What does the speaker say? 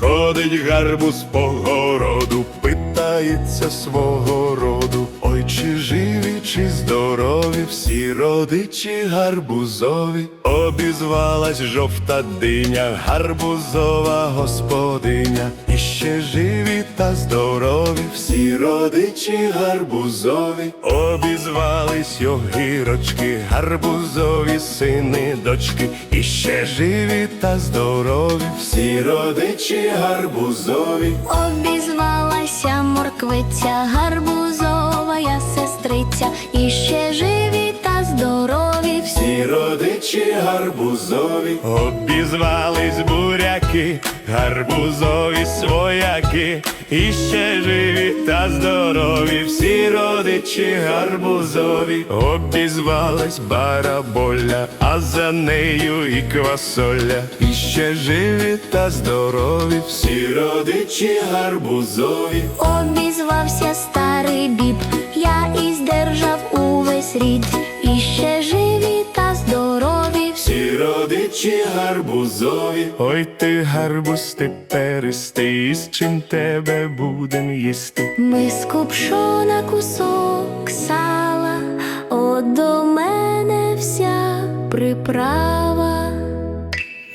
Ходить гарбуз по городу, питається свого роду. Ой, чи живі, чи здорові, всі родичі гарбузові. Обізвалась жовта диня, гарбузова господиня. І ще живі та здорові, всі родичі гарбузові. Обізвались огірочки, гарбузові сини, дочки. І ще живі та здорові, всі родичі гарбузові. Обізвалася морквиця, гарбузова я сестриця, і ще живі та здорові всі. Родичі гарбузові обізвались буряки, гарбузові свояки, і ще живі та здорові, всі родичі гарбузові, обізвалась бараболя, а за нею і квасоля, і ще живі та здорові, всі родичі гарбузові. Родичі гарбузові. Ой ти гарбуз ти перестий, з чим тебе будем їсти. Ми скупшо на кусок сала, от до мене вся приправа.